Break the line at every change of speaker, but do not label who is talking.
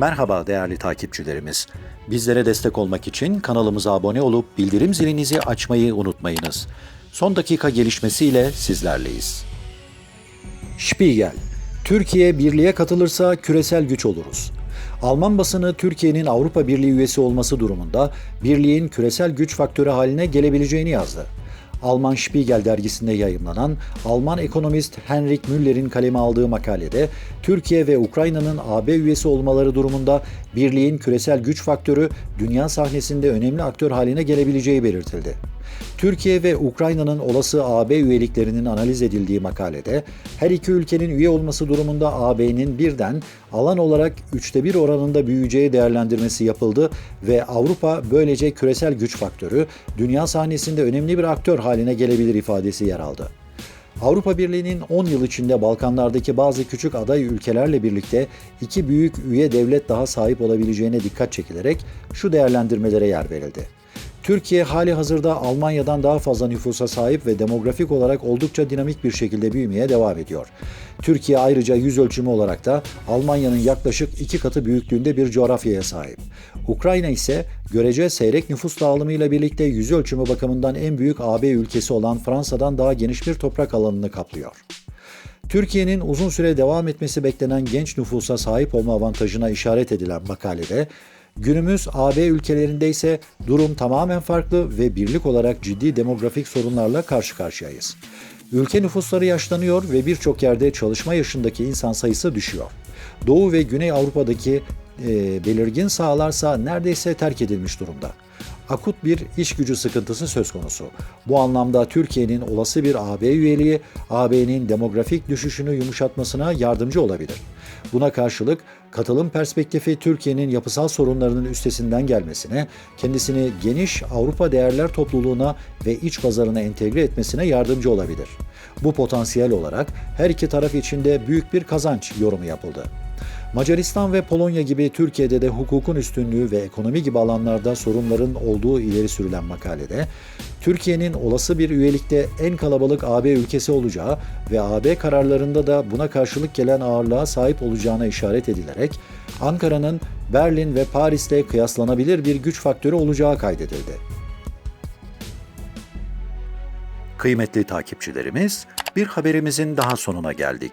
Merhaba değerli takipçilerimiz. Bizlere destek olmak için kanalımıza abone olup bildirim zilinizi açmayı unutmayınız. Son dakika gelişmesiyle sizlerleyiz. Spiegel Türkiye birliğe katılırsa küresel güç oluruz. Alman basını Türkiye'nin Avrupa Birliği üyesi olması durumunda birliğin küresel güç faktörü haline gelebileceğini yazdı. Alman Spiegel dergisinde yayımlanan Alman ekonomist Henrik Müller'in kaleme aldığı makalede Türkiye ve Ukrayna'nın AB üyesi olmaları durumunda birliğin küresel güç faktörü dünya sahnesinde önemli aktör haline gelebileceği belirtildi. Türkiye ve Ukrayna'nın olası AB üyeliklerinin analiz edildiği makalede her iki ülkenin üye olması durumunda AB'nin birden alan olarak üçte bir oranında büyüyeceği değerlendirmesi yapıldı ve Avrupa böylece küresel güç faktörü dünya sahnesinde önemli bir aktör haline gelebilir ifadesi yer aldı. Avrupa Birliği'nin 10 yıl içinde Balkanlardaki bazı küçük aday ülkelerle birlikte iki büyük üye devlet daha sahip olabileceğine dikkat çekilerek şu değerlendirmelere yer verildi. Türkiye hali hazırda Almanya'dan daha fazla nüfusa sahip ve demografik olarak oldukça dinamik bir şekilde büyümeye devam ediyor. Türkiye ayrıca yüz ölçümü olarak da Almanya'nın yaklaşık iki katı büyüklüğünde bir coğrafyaya sahip. Ukrayna ise görece seyrek nüfus dağılımıyla birlikte yüz ölçümü bakımından en büyük AB ülkesi olan Fransa'dan daha geniş bir toprak alanını kaplıyor. Türkiye'nin uzun süre devam etmesi beklenen genç nüfusa sahip olma avantajına işaret edilen makalede, günümüz AB ülkelerinde ise durum tamamen farklı ve birlik olarak ciddi demografik sorunlarla karşı karşıyayız. Ülke nüfusları yaşlanıyor ve birçok yerde çalışma yaşındaki insan sayısı düşüyor. Doğu ve Güney Avrupa'daki e, belirgin sahalarsa neredeyse terk edilmiş durumda akut bir iş gücü sıkıntısı söz konusu. Bu anlamda Türkiye'nin olası bir AB üyeliği AB'nin demografik düşüşünü yumuşatmasına yardımcı olabilir. Buna karşılık katılım perspektifi Türkiye'nin yapısal sorunlarının üstesinden gelmesine, kendisini geniş Avrupa değerler topluluğuna ve iç pazarına entegre etmesine yardımcı olabilir. Bu potansiyel olarak her iki taraf için de büyük bir kazanç yorumu yapıldı. Macaristan ve Polonya gibi Türkiye'de de hukukun üstünlüğü ve ekonomi gibi alanlarda sorunların olduğu ileri sürülen makalede, Türkiye'nin olası bir üyelikte en kalabalık AB ülkesi olacağı ve AB kararlarında da buna karşılık gelen ağırlığa sahip olacağına işaret edilerek, Ankara'nın Berlin ve Paris'te kıyaslanabilir bir güç faktörü olacağı kaydedildi. Kıymetli takipçilerimiz, bir haberimizin daha sonuna geldik.